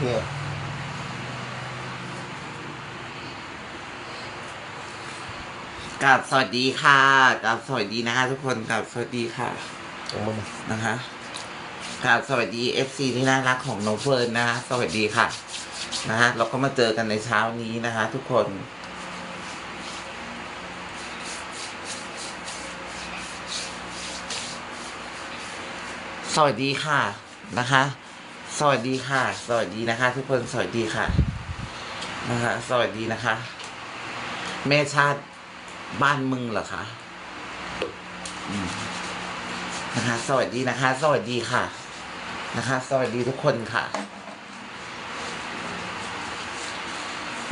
เนี่ยกับสวัสดีค่ะกับสวัสดีนะคะ ทุกคนกับสวัสดีค่ะของมันนะคะกับสวัสดี FC ที่น่ารักของโนเฟิร์นนะคะสวัสดีค่ะนะฮะเราก็มาเจอกันในเช้านี้นะคะ ทุกคนสวัสดีค่ะนะคะ สวัสดีค่ะ สวัสดีนะคะ ทุกคนสวัสดีค่ะ นะคะสวัสดีนะคะ แม่ชาติบ้านมึงเหรอคะอนะคะ สวัสดีนะคะ สวัสดีค่ะ นะคะ สวัสดีทุกคนค่ะ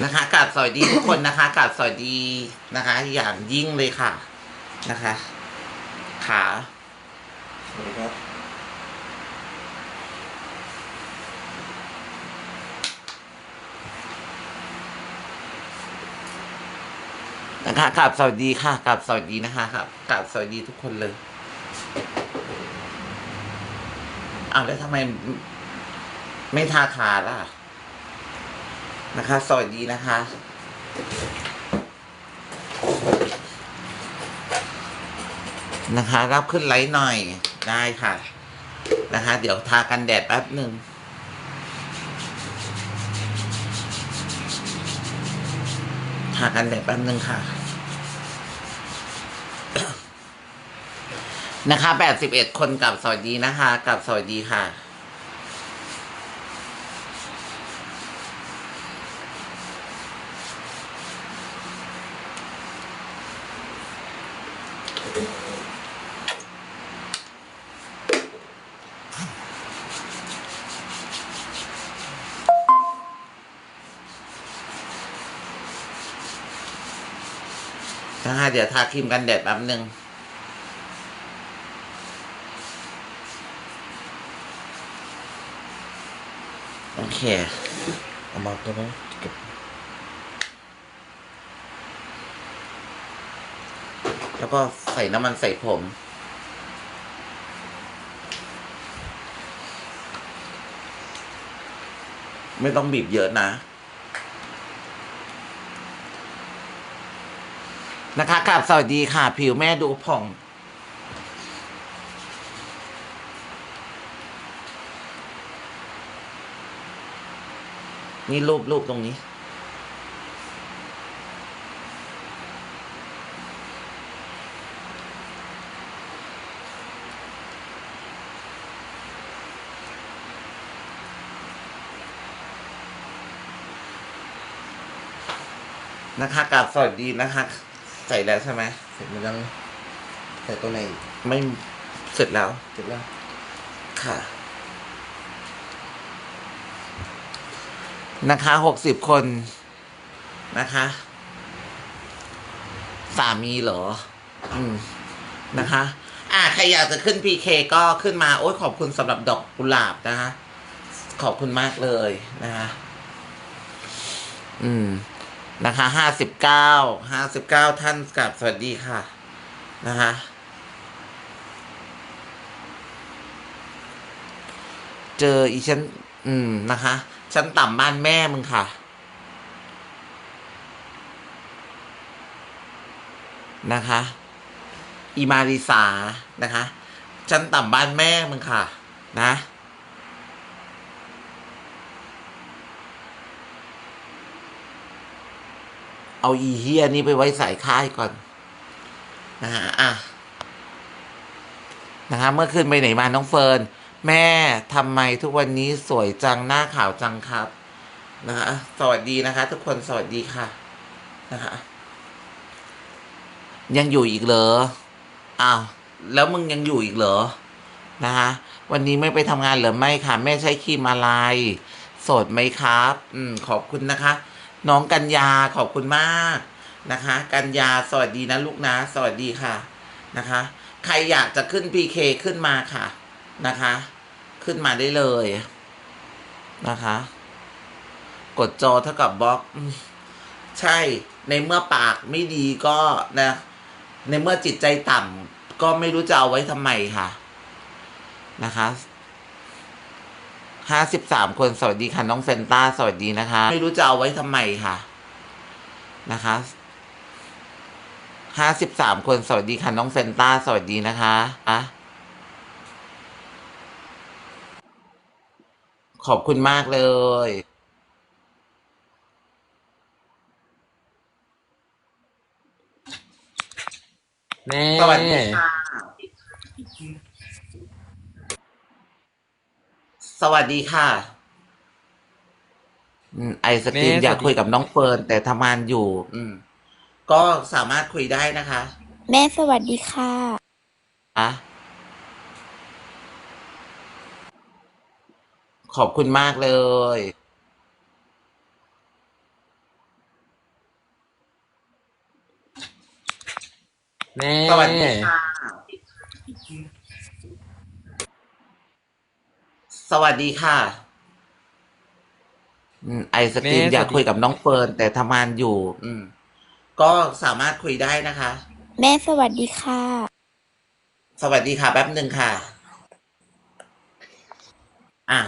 นะคะกราบสวัสดีทุกคนนะคะกราบสวัสดีนะคะ อย่างยิ่งเลยค่ะ นะคะขาสวัสดีครับ นะคะกราบสวัสดีค่ะกราบสวัสดีนะคะครับกราบสวัสดีทุกคนเลยอ้าวแล้วทำไมไม่ทาขาล่ะ นะคะ สวัสดีนะคะ นะคะ รับขึ้นไลท์หน่อยได้ค่ะ นะคะ เดี๋ยวทากันแดดแป๊บหนึ่งทากันแดดแป๊บหนึ่งค่ะ นะคะแปดสิบเอ็ดคนกับสวัสดีนะคะ กับสวัสดีค่ะ นะคะเดี๋ยวทาครีมกันแดดแป๊บหนึ่ง โอเคเอามาตัวนั้นเก็บแล้วก็ใส่น้ำมันใส่ผม ไม่ต้องบีบเยอะนะ นะคะกลับสวัสดีค่ะ ผิวแม่ดูผ่อง นี่รูปรูปตรงนี้ นะคะกลับสวัสดีนะคะ ใส่แล้วใช่ไหมเสร็จมันยังใส่ตัวไหนอีกไม่เสร็จแล้ว เสร็จแล้ว ค่ะ นะคะหกสิบคนนะคะ สามีเหรอ อืม นะคะ อ่าใครอยากจะขึ้นพีเคก็ขึ้นมา โอ้ยขอบคุณสำหรับดอกกุหลาบนะคะ ขอบคุณมากเลยนะคะอืม นะคะห้าสิบเก้าห้าสิบเก้าท่านกับสวัสดีค่ะ นะคะเจออีฉัน อืมนะคะฉันต่ำบ้านแม่มึงค่ะ นะคะ อีมาริสานะคะ ฉันต่ำบ้านแม่มึงค่ะ นะเอาอีเฮียนี่ไปไว้ใส่ค่ายก่อน นะฮะอะนะคะเมื่อคืนไปไหนมาน้องเฟิร์น แม่ทำไมทุกวันนี้สวยจังหน้าขาวจังครับ นะคะสวัสดีนะคะ ทุกคนสวัสดีค่ะ นะคะ ยังอยู่อีกเหรออ้าวแล้วมึงยังอยู่อีกเหรอนะคะวันนี้ไม่ไปทำงานเหรือไม่ค่ะ แม่ใช้ครีมอะไรโสดไหมครับ อืม ขอบคุณนะคะ น้องกัญญาขอบคุณมากนะคะ กัญญาสวัสดีนะลูกนะ สวัสดีค่ะนะคะ ใครอยากจะขึ้น PK ขึ้นมาค่ะนะคะ ขึ้นมาได้เลยนะคะ กดจอเท่ากับบล็อก ใช่ในเมื่อปากไม่ดีก็นะ ในเมื่อจิตใจต่ำก็ไม่รู้จะเอาไว้ทำไมค่ะ นะคะห้าสิบสามคนสวัสดีค่ะ น้องเฟนต้าสวัสดีนะคะ ไม่รู้จะเอาไว้ทำไมค่ะ นะคะห้าสิบสามคนสวัสดีค่ะ น้องเฟนต้าสวัสดีนะคะอะ ขอบคุณมากเลยแน่สวัสดีค่ะ สวัสดีค่ะอืมไอสตรีมอยากคุยกับน้องเฟิร์นแต่ทำงานอยู่ อืม ก็สามารถคุยได้นะคะแม่สวัสดีค่ะอะ ขอบคุณมากเลย แน่สวัสดีค่ะ สวัสดีค่ะอืมไอสตรีมอยากคุยกับน้องเฟิร์นแต่ทำงานอยู่ อืม ก็สามารถคุยได้นะคะ แม่สวัสดีค่ะ สวัสดีค่ะแป๊บหนึ่งค่ะ อะ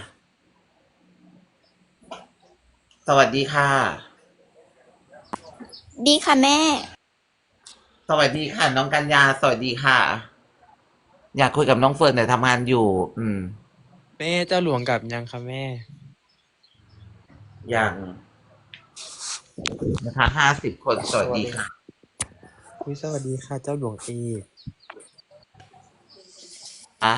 สวัสดีค่ะ ดีค่ะแม่ สวัสดีค่ะ น้องกัญญา สวัสดีค่ะ อยากคุยกับน้องเฟิร์นแต่ทำงานอยู่ อืม แม่เจ้าหลวงกลับยังคะแม่ อย่างนะคะห้าสิบคน สวัสดีค่ะ คุยสวัสดีค่ะ เจ้าหลวงเออะ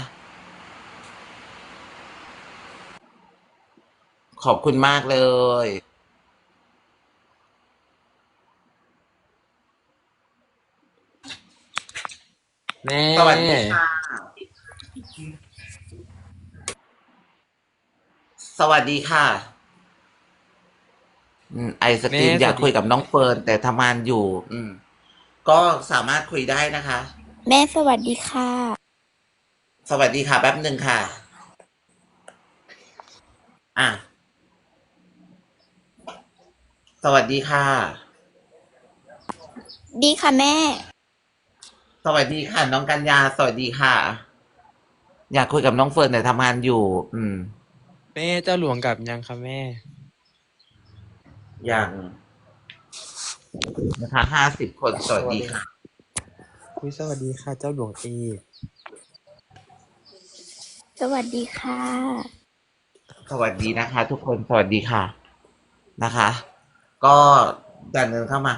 ขอบคุณมากเลย แน่สวัสดีค่ะ สวัสดีค่ะอืมไอสตรีมอยากคุยกับน้องเฟิร์นแต่ทำงานอยู่ อืม ก็สามารถคุยได้นะคะ แม่สวัสดีค่ะ สวัสดีค่ะ แป๊บหนึ่งค่ะ อะ สวัสดีค่ะ ดีค่ะแม่ สวัสดีค่ะ น้องกัญญา สวัสดีค่ะ อยากคุยกับน้องเฟิร์นแต่ทำงานอยู่ อืม แม่เจ้าหลวงกลับยังคะแม่ อย่างนะคะห้าสิบคน สวัสดีค่ะ คุยสวัสดีค่ะ เจ้าหลวงเอสวัสดีค่ะ สวัสดีนะคะ ทุกคน สวัสดีค่ะ นะคะ ก็ดันเดินเข้ามา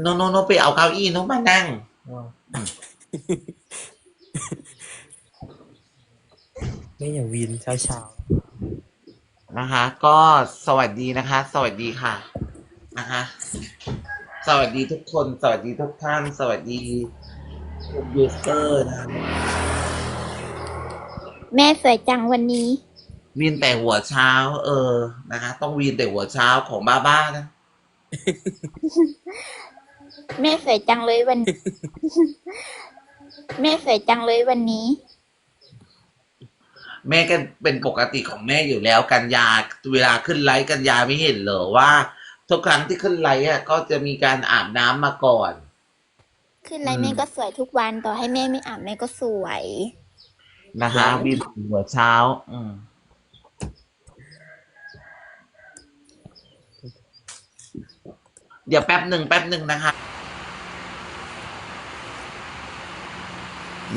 โนโนโนไปเอาเก้าอี้โนมานั่งแม่อย่าวินเช้าเช้านะคะ ก็สวัสดีนะคะ สวัสดีค่ะนะคะ สวัสดีทุกคน สวัสดีทุกท่าน สวัสดีคุณยูเซอร์นะแม่สวยจังวันนี้วีนแต่หัวเช้า เออนะคะ ต้องวีนแต่หัวเช้าของบ้าบ้าๆนะ แม่สวยจังเลยวัน แม่สวยจังเลยวันนี้ แม่ก็เป็นปกติของแม่อยู่แล้วกันยาเวลาขึ้นไลฟ์กันยาไม่เห็นเหรอว่าทุกครั้งที่ขึ้นไลฟ์อะก็จะมีการอาบน้ำมาก่อน ขึ้นไรอืมแม่ก็สวยทุกวันต่อให้แม่ไม่อาบแม่ก็สวยนะคะวีนหัวเช้า อืม เดี๋ยวแป๊บหนึ่งแป๊บหนึ่งนะคะ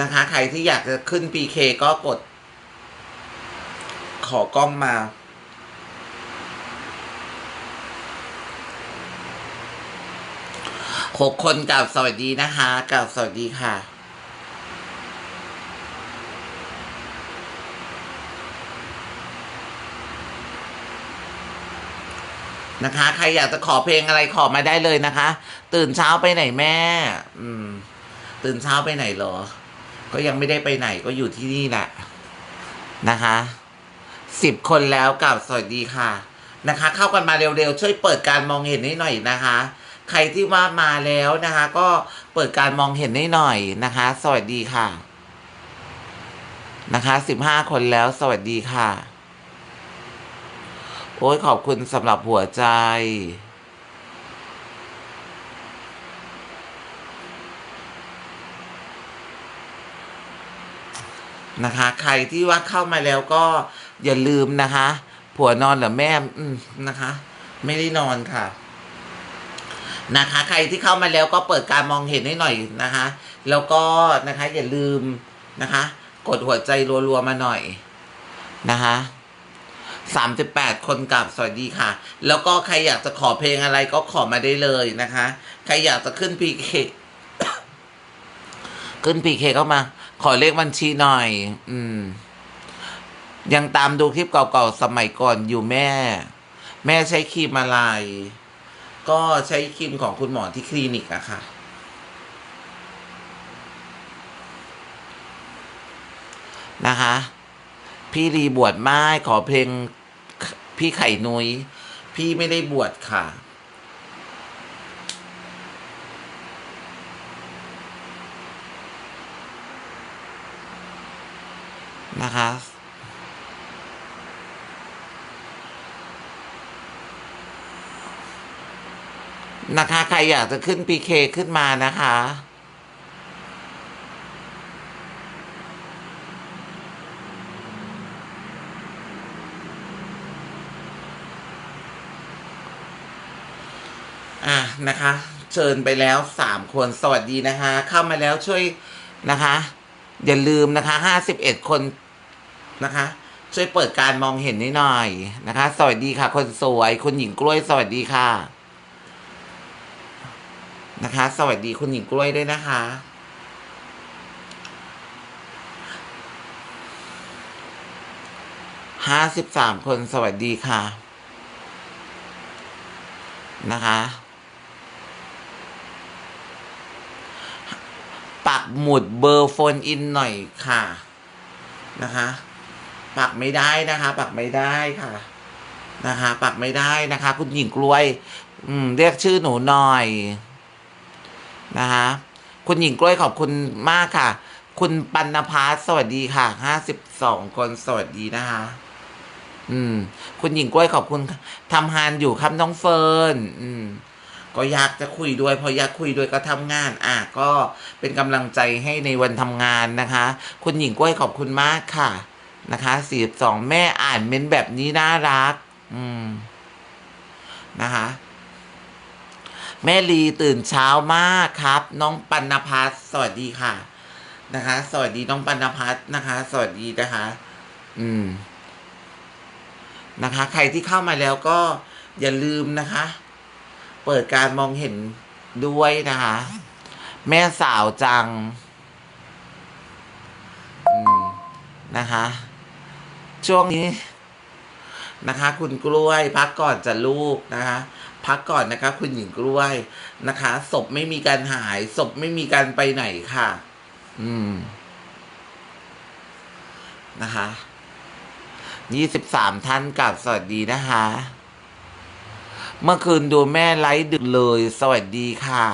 นะคะ ใครที่อยากจะขึ้น PK ก็กด ขอกล้องมา หกคนกับสวัสดีนะคะกับสวัสดีค่ะ นะคะ ใครอยากจะขอเพลงอะไรขอมาได้เลยนะคะ ตื่นเช้าไปไหนแม่ อืม ตื่นเช้าไปไหนเหรอ ก็ยังไม่ได้ไปไหนก็อยู่ที่นี่แหละนะคะสิบคนแล้วกับสวัสดีค่ะนะคะ เข้ากันมาเร็วๆ ช่วยเปิดการมองเห็นให้หน่อยนะคะ ใครที่ว่ามาแล้วนะคะ ก็เปิดการมองเห็นให้หน่อยนะคะ สวัสดีค่ะ นะคะสิบห้าคนแล้วสวัสดีค่ะ โอ้ยขอบคุณสำหรับหัวใจ นะคะ ใครที่ว่าเข้ามาแล้วก็อย่าลืมนะคะ ผัวนอนหรือแม่อืมนะคะ ไม่ได้นอนค่ะ นะคะ ใครที่เข้ามาแล้วก็เปิดการมองเห็นให้หน่อยนะคะ แล้วก็นะคะอย่าลืมนะคะ กดหัวใจรัวๆมาหน่อยนะคะ สามสิบแปดคนกับสวัสดีค่ะ แล้วก็ใครอยากจะขอเพลงอะไรก็ขอมาได้เลยนะคะ ใครอยากจะขึ้นพีเคขึ้นพีเคเข้ามา ขอเลขบัญชีหน่อย อืม ยังตามดูคลิปเก่าๆสมัยก่อนอยู่แม่ แม่ใช้ครีมอะไร ก็ใช้ครีมของคุณหมอที่คลินิกอะค่ะนะคะ พี่รีบวชไม่ขอเพลง พี่ไข่นุย้ย พี่ไม่ได้บวชค่ะ นะคะนะคะ ใครอยากจะขึ้น PK ขึ้นมานะคะ อะ นะคะ เชิญไปแล้วสามคนสวัสดีนะคะ เข้ามาแล้วช่วยนะคะ อย่าลืมนะคะห้าสิบเอ็ดคนนะคะ ช่วยเปิดการมองเห็นนิดหน่อยนะคะ สวัสดีค่ะ คนสวยคุณหญิงกล้วย สวัสดีค่ะ นะคะ สวัสดีคุณหญิงกล้วยด้วยนะคะห้าสิบสามคนสวัสดีค่ะ นะคะ ปักหมุดเบอร์โฟนอินหน่อยค่ะนะคะ ปักไม่ได้นะคะ ปักไม่ได้ค่ะ นะคะ ปักไม่ได้นะคะ คุณหญิงกล้วย อืม เรียกชื่อหนูหน่อย นะคะคุณหญิงกล้วยขอบคุณมากค่ะ คุณปัณพัฒน์สวัสดีค่ะห้าสิบสองคนสวัสดีนะคะ อืม คุณหญิงกล้วยขอบคุณทำงานอยู่ครับน้องเฟิร์นอืม ก็อยากจะคุยด้วย พออยากคุยด้วยก็ทำงาน อะก็เป็นกำลังใจให้ในวันทำงานนะคะ คุณหญิงกล้วยขอบคุณมากค่ะนะคะสี่สองแม่อ่านเม้นแบบนี้น่ารัก อืมนะคะ แม่ลีตื่นเช้ามากครับ น้องปัณพัฒสวัสดีค่ะ นะคะ สวัสดีน้องปัณพัฒนะคะ สวัสดีนะคะ อืมนะคะ ใครที่เข้ามาแล้วก็อย่าลืมนะคะ เปิดการมองเห็นด้วยนะคะ แม่สาวจังนะคะ ช่วงนี้นะคะ คุณกล้วยพักก่อนจะลูกนะคะ พักก่อนนะคะ คุณหญิงกล้วยนะคะศพไม่มีการหายศพไม่มีการไปไหนค่ะ อืมนะคะยี่สิบสามท่านกับสวัสดีนะคะ เมื่อคืนดูแม่ไลฟ์ดึกเลย สวัสดีค่ะ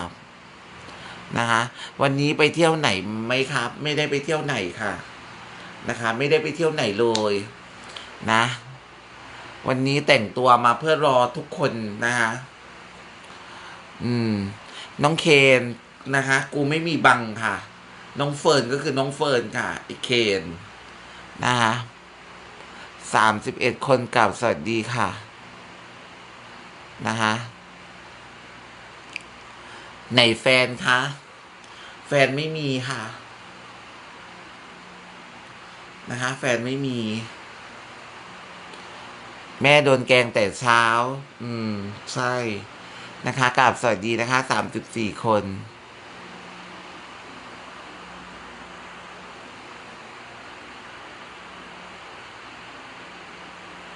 นะคะ วันนี้ไปเที่ยวไหนไหมครับ ไม่ได้ไปเที่ยวไหนค่ะ นะคะ ไม่ได้ไปเที่ยวไหนเลยนะ วันนี้แต่งตัวมาเพื่อรอทุกคนนะคะอืม น้องเคนนะคะ กูไม่มีบังค่ะ น้องเฟิร์นก็คือน้องเฟิร์นค่ะไอเคนนะคะสามสิบเอ็ดคนกับสวัสดีค่ะ นะคะไหนแฟนคะ แฟนไม่มีค่ะ นะคะแฟนไม่มี แม่โดนแกงแต่เช้า อืม ใช่ นะคะกราบสวัสดีนะคะสามสิบสี่คน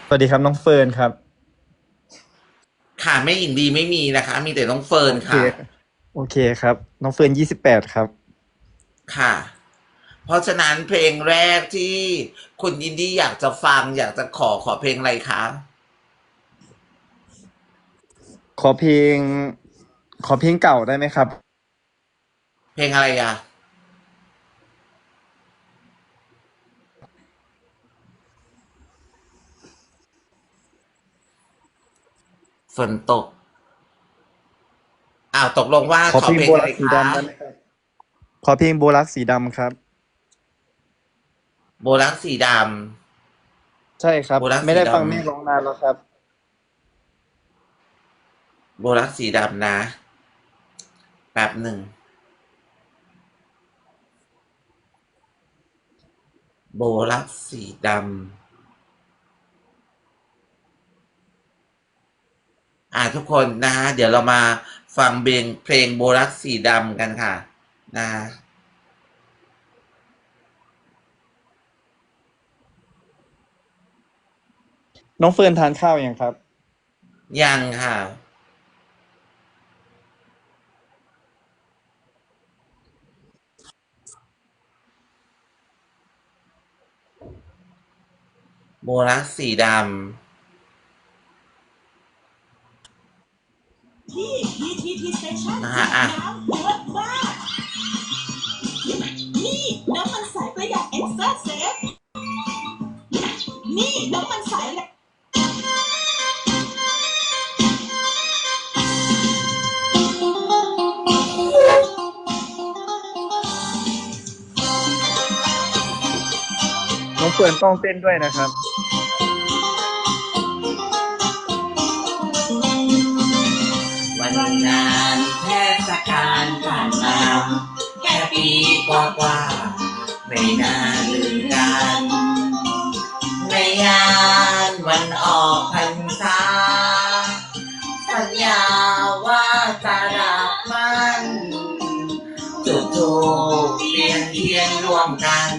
สวัสดีครับน้องเฟิร์นครับ ค่ะแม่หญิงดีไม่มีนะคะ มีแต่น้องเฟิร์นโอเคค่ะ โอเคครับ น้องเฟิร์นยี่สิบแปดครับ ค่ะ เพราะฉะนั้นเพลงแรกที่คุณยินดี้อยากจะฟัง อยากจะขอขอเพลงอะไรคะ ขอเพลง ขอเพลงเก่าได้ไหมครับ เพลงอะไรอะ ฝนตก อ้าวตกลงว่าขอขอเพลงเพลงโบอะรัไรกสีคะดำได้ไหมครับ ขอเพลงโบรักสีดำครับ โบลักสีดใช่ครับ โบรักไม่ได้สีดำฟังแม่ร้องนานแล้วครับ โบรักสีดำนะแป๊บหนึ่ง โบรักสีดำ อ่าทุกคนนะฮะเดี๋ยวเรามาฟังเพลงเพลงโบรักสีดำกันค่ะ นะฮะน้องเฟิร์นทานข้าวยังครับ ยังค่ะ โบรักสีดำ นะฮะอะน้ำเยอะมากนี่น้ำมันสายประหยัด Extra Safe นี่น้ำมันสายแหละน้องเฟิร์นต้องเต้นด้วยนะครับ นานเทศกาลผ่านมาแค่ปีกว่ากว่าๆไม่น่าลืมกันในงานวันออกพรรษาสัญญาว่าจะรักมันจุดทูปเทียนเทียนร่วมกัน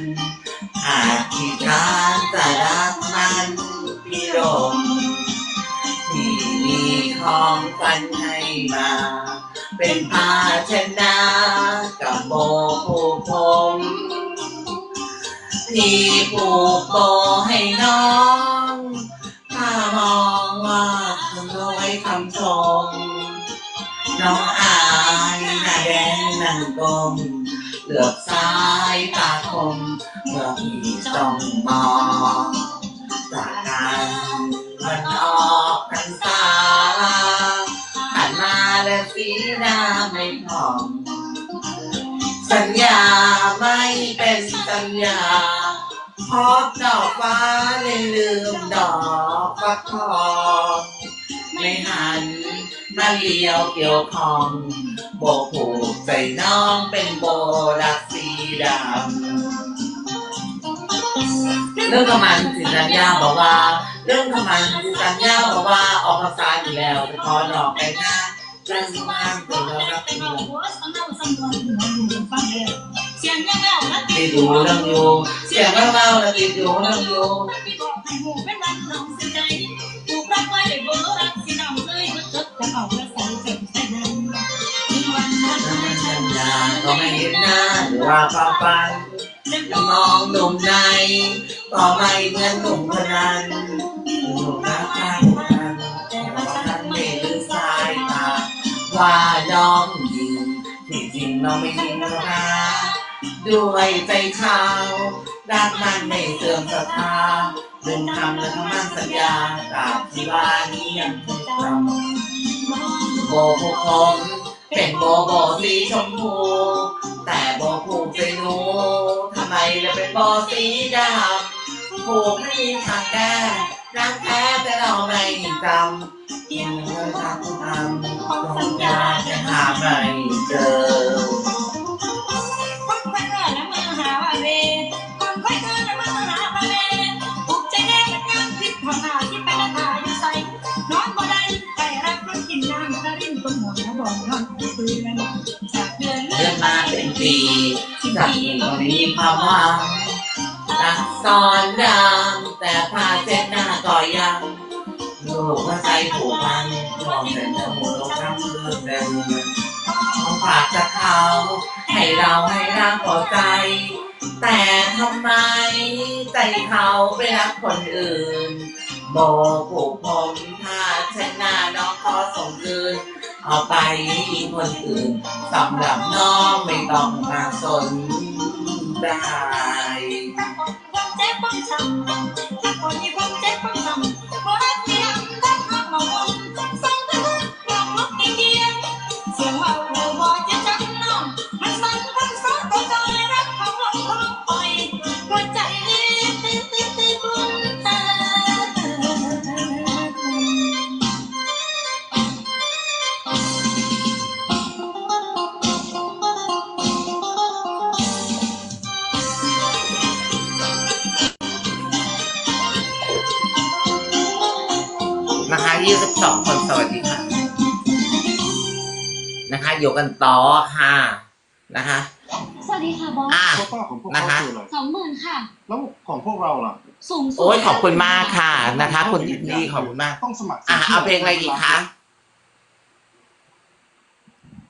อธิษฐานจะรักมันพี่โรม มีของฝันให้มา เป็นภาชนะกับโบผูกผมที่ผูกโบให้น้องถ้ามองว่าคงเอาไว้คำชมน้องอายหน้าแดงนั่งกลมเหลือบซ้ายตาคมเมื่อพี่จ้องมองจากกัน มันออกพรรษาหันมาแล้วสีหน้าไม่พร้อมสัญญาไม่เป็นสัญญาพบดอกฟ้าเลยลืมดอกฟักทองไม่หันมาเลี้ยวเกี่ยวคองโบผูกใจน้องเป็นโบรักสีดำเรื่องกำมันสิสัญญาบอกว่า เรื่องกำมันสิสัญญาบอกว่าออกภาษาอยู่แล้วจะขอดอกไปหน้าเรื่องสมางตัวเรารักเดียวติดอยู่เรื่องอยู่เสียงเล่าๆแล้วติดอยู่เรื่องอยู่ก็ไม่เห็นหน้าหรือว่าความฝันมองหนุ่มใน ก็ไม่เหมือนหนุ่มคนนั้นหนุ่มรักกันแต่ว่าฉันไม่ลืมสายตาว่าน้องยิงที่จริงน้องไม่ยิงหรอกนะด้วยใจชาวรักมันไม่เสื่อมศรัทธาลืมคำและคำมั่นสัญญาตราบที่ว่านี้ยังจำโบผูกผมเป็นโบโบสีชมพู แต่โบผูกใจหนูทำไมเลยเป็นโบสีดำ ผูกไม่มีทางแก้รักแท้แต่เราไม่จำยังเมื่อทำทำต้องยาจะหาไม่เจอเดินมาเป็นปีจากนี้ก็ไม่มีความหวัง รักซ้อนดำแต่ผ้าเช็ดหน้าก็ยังลูกว่าใจผูกพันมองแต่เนื้อหมูลงทั้งคืนเดินของฝากจากเขา ให้เราให้รักพอใจ แต่ทำไมใจเขาไปรักคนอื่นโบผูกผมผ้าเช็ดหน้าน้องขอส่งคืนเอาไปให้คนอื่นสำหรับน้องไม่ต้องมาสนได้ เสี สิบสองคนสวัสดีค่ะ นะคะอยู่กันต่อค่ะนะคะ สวัสดีค่ะบอสอะ โควต้าของพวกนะเขาคะคืออะไรสองหมื่นค่ะ แล้วของพวกเราล่ะ สูงสุดโอ้ยขอบคุณมากค่ะนะคะ คุณยินดีขอบคุณมาก ต้องสมัครอะเอาเพลงอะไรอีกคะ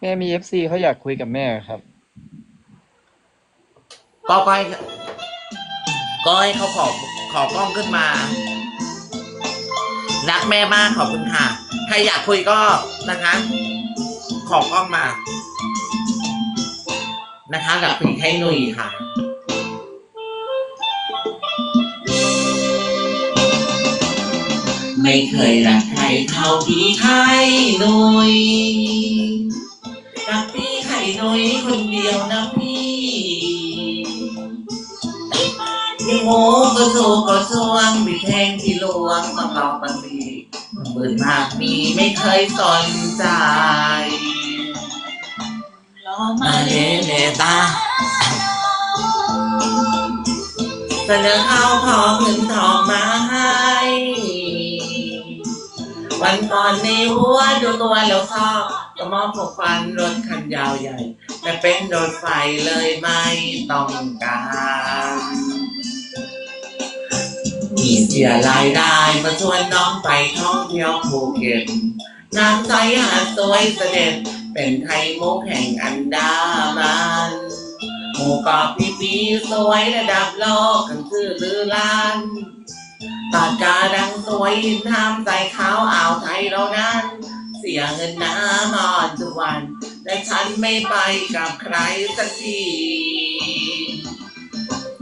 แม่มีเอฟซีเขาอยากคุยกับแม่ครับ ก็ก็ให้ก็ให้เขาขอขอกล้องขึ้นมา รักแม่มากขอบคุณค่ะ ใครอยากคุยก็นะคะ ขอกล้องมา นะคะกับพี่ให้หนุ่ยค่ะไม่เคยรักใครเท่าพี่ไข่หนุ่ยรักพี่ไข่หนุ่ยคนเดียวนะพี่ พี่โมก็โซก็สวงบิดแทงที่ลวงต้องรอบันดีเปิดมากมีไม่เคยสนใจรอมาเลเลตาเสนอข้าวของเงินทองมาให้วันก่อนในหัวดูตัวแล้วชอบก็มอบพวกฟันรถคันยาวใหญ่ แต่เป็นรถไฟเลยไม่ต้องการ มีเสียรายได้มาชวนน้องไปท่องเที่ยวภูเก็ตน้ำใสหาดสวยเสด็จ เป็นไข่มุกแห่งอันดามันหมู่เกาะปีปีสวยระดับโลกกันชื่อลือล้านตาดกาดังสวยนทำใจขาวอ่าวไทยเรานั้น เสียเงินน้ำนอนทุกวันแต่ฉันไม่ไปกับใครสักที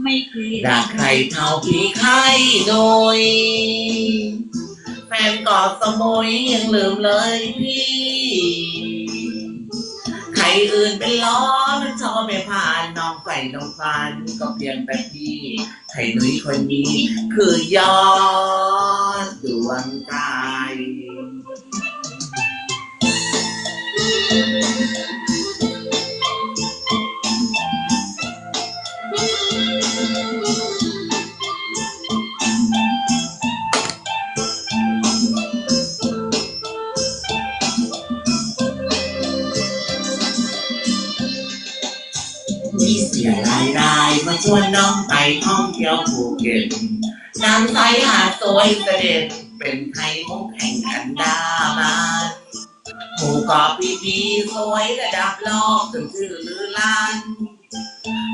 ไม่เคยรักใครเท่าพี่ไข่โดยแฟนกอดสมุยยังลืมเลยพี่ ใครอื่นเป็นล้อมันชอบไม่ผ่านน้องใส่น้องฟันก็เพียงแต่พี่ไข่นุ้ยคนนี้ คือยอดดวงใจ วนน้องไปท่องเที่ยวภูเก็ตน้ำใสหาดสวยเสด็จเป็นไทยมุกแห่งอันดามันหมู่เกาะพีพีสวยระดับโลกถึงชื่อลือล้าน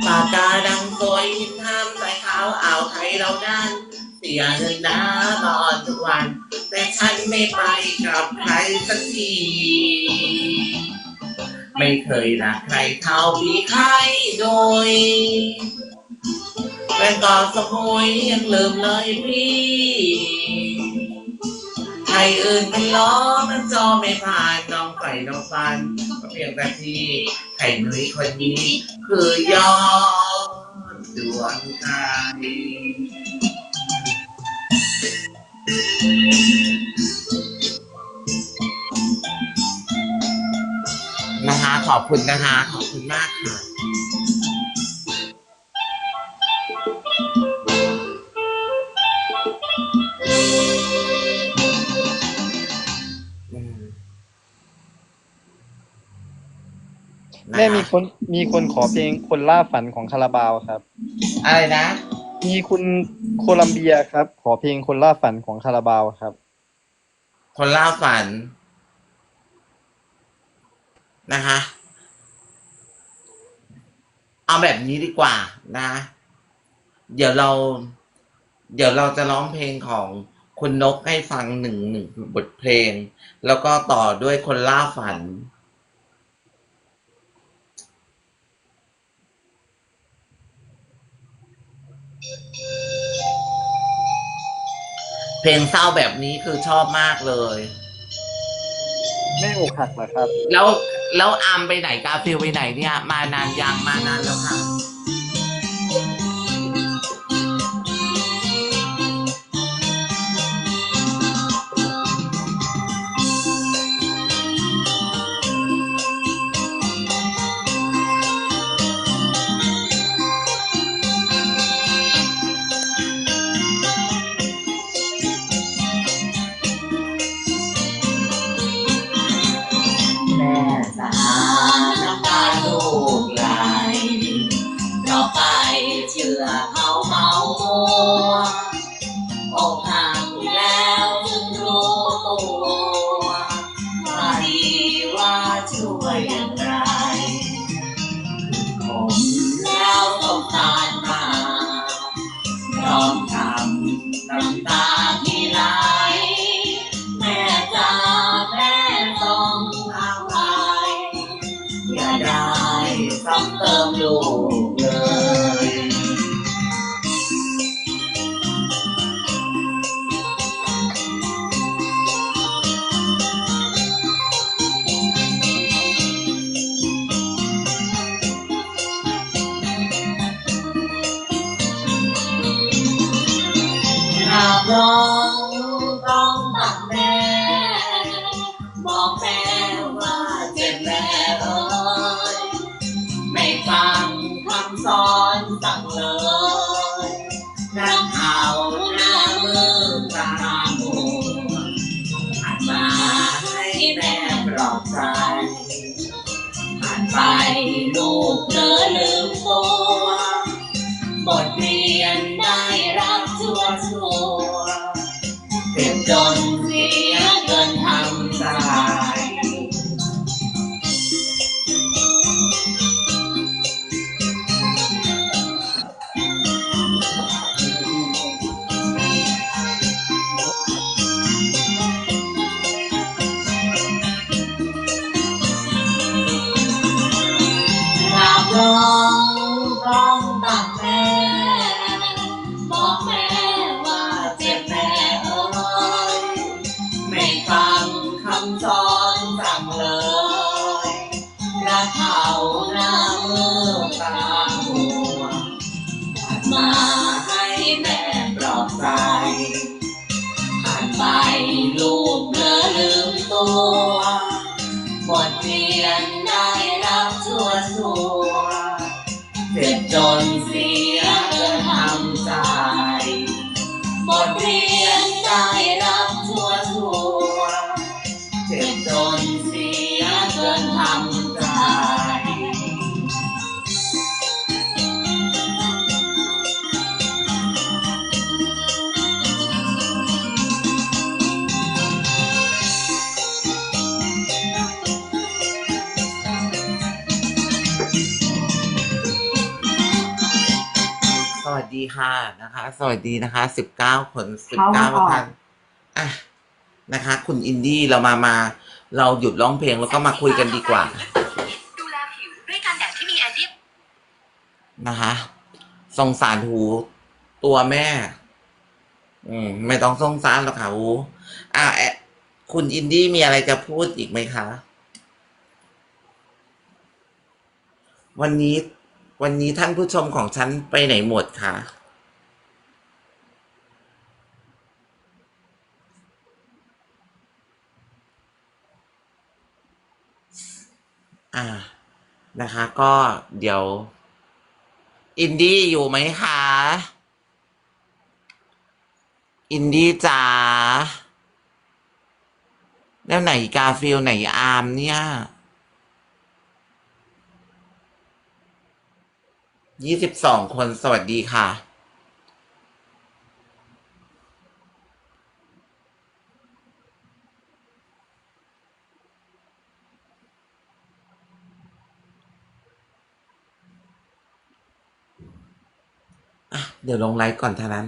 ปากกาดังสวยหินห้ามใส่ขาวอ่าวไทยเรานั้นเสียเงินน้านอนทุกวัน แต่ฉันไม่ไปกับใครสักทีไม่เคยรักใครเท่าพี่ไข่โดย แฟนกอสมุยยังลืมเลยพี่ใครอื่นเป็นล้อมันจอไม่ผ่านน้องไฝ่น้องฟันก็เพียงแต่พี่ไข่นุ้ยคนนี้ คือยอดดวงใจนะคะขอบคุณนะคะ ขอบคุณมากค่ะ แม่นะคะมีคนมีคนขอเพลงคนล่าฝันของคาราบาวครับ อะไรนะ มีคุณโคลัมเบียครับ ขอเพลงคนล่าฝันของคาราบาวครับ คนล่าฝัน นะคะ เอาแบบนี้ดีกว่านะ เดี๋ยวเรา เดี๋ยวเราจะร้องเพลงของคุณนกให้ฟังหนึ่งหนึ่งบทเพลง แล้วก็ต่อด้วยคนล่าฝัน เพลงเศร้าแบบนี้คือชอบมากเลยแม่อกหักเหรอครับ แล้วแล้วอามไปไหนกาฟิลไปไหนเนี่ย มานานยังมานานแล้วค่ะ บชั่วชั่วเจ็บจนเสียเกินทำใจสวัสดีค่ะนะคะ สวัสดีนะคะสิบเก้าคนสิบเก้าท่าน อะนะคะ คุณอินดี้เรามามา เราหยุดร้องเพลงแล้วก็มาคุยกันดีกว่า ดูแลผิวด้วยกันแดดที่มีแอนตี้นะคะสงสารหูตัวแม่ อืม ไม่ต้องสงสารหรอกค่ะหูอะแอะคุณอินดี้มีอะไรจะพูดอีกไหมคะ วันนี้ วันนี้ท่านผู้ชมของฉันไปไหนหมดคะ อ่านะคะ ก็เดี๋ยว อินดี้อยู่ไหมคะ อินดี้จ๋าแล้วไหนกาฟิลไหนอาร์มเนี่ยยี่สิบสองคนสวัสดีค่ะ อะเดี๋ยวลงไลฟ์ก่อนเท่านั้น